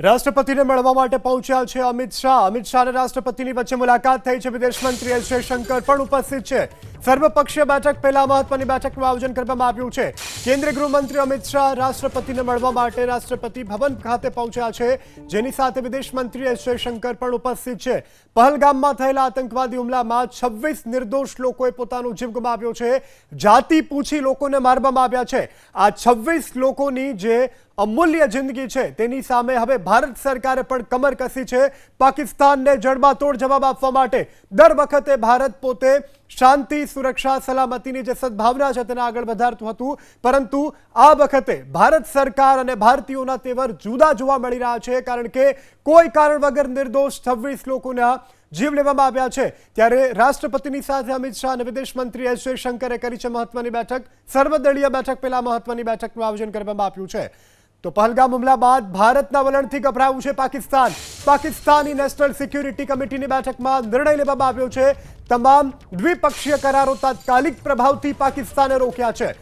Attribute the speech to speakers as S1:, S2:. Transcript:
S1: રાષ્ટ્રપતિને મળવા માટે પહોંચ્યા છે અમિત શાહ. અમિત શાહ અને રાષ્ટ્રપતિની વચ્ચે મુલાકાત થઈ છે. વિદેશ મંત્રી એસ જયશંકર પણ ઉપસ્થિત છે. સર્વપક્ષીય બેઠક પહેલા મહત્વની બેઠકનું આયોજન કરવામાં આવ્યું છે. કેન્દ્રીય ગૃહમંત્રી અમિત શાહ રાષ્ટ્રપતિને મળવા માટે રાષ્ટ્રપતિ ભવન ખાતે પહોંચ્યા છે. જેની સાથે વિદેશ મંત્રી એસ જયશંકર પણ ઉપસ્થિત છે. પહલગામમાં થયેલા આતંકવાદી હુમલામાં છવ્વીસ નિર્દોષ લોકોએ પોતાનો જીવ ગુમાવ્યો છે. જાતિ પૂછી લોકોને મારવામાં આવ્યા છે. આ છવ્વીસ લોકોની જે અમૂલ્ય જિંદગી છે, તેની સામે હવે ભારત સરકારે પણ કમર કસી છે. પાકિસ્તાનને જડબાતોડ જવાબ આપવા માટે દર વખતે ભારત પોતે શાંતિ, સુરક્ષા, સલામતીની જે સદભાવના છે તેને આગળ વધારતું હતું. પરંતુ આ વખતે ભારત સરકાર અને ભારતીયોના તેવર જુદા જોવા મળી રહ્યા છે, કારણ કે કોઈ કારણ વગર નિર્દોષ છવ્વીસ લોકોના જીવ લેવામાં આવ્યા છે. ત્યારે રાષ્ટ્રપતિની સાથે અમિત શાહ અને વિદેશ મંત્રી એસ જયશંકરે કરી છે મહત્વની બેઠક. સર્વદળીય બેઠક પહેલા મહત્વની બેઠકનું આયોજન કરવામાં આવ્યું છે. તો પહલગામ હુમલા બાદ ભારતના વલણથી ગભરાયું છે પાકિસ્તાન. પાકિસ્તાની નેશનલ સિક્યુરિટી કમિટીની બેઠકમાં નિર્ણય લેવામાં આવ્યો છે. તમામ દ્વિપક્ષીય કરારો તાત્કાલિક પ્રભાવથી પાકિસ્તાને રોક્યા છે.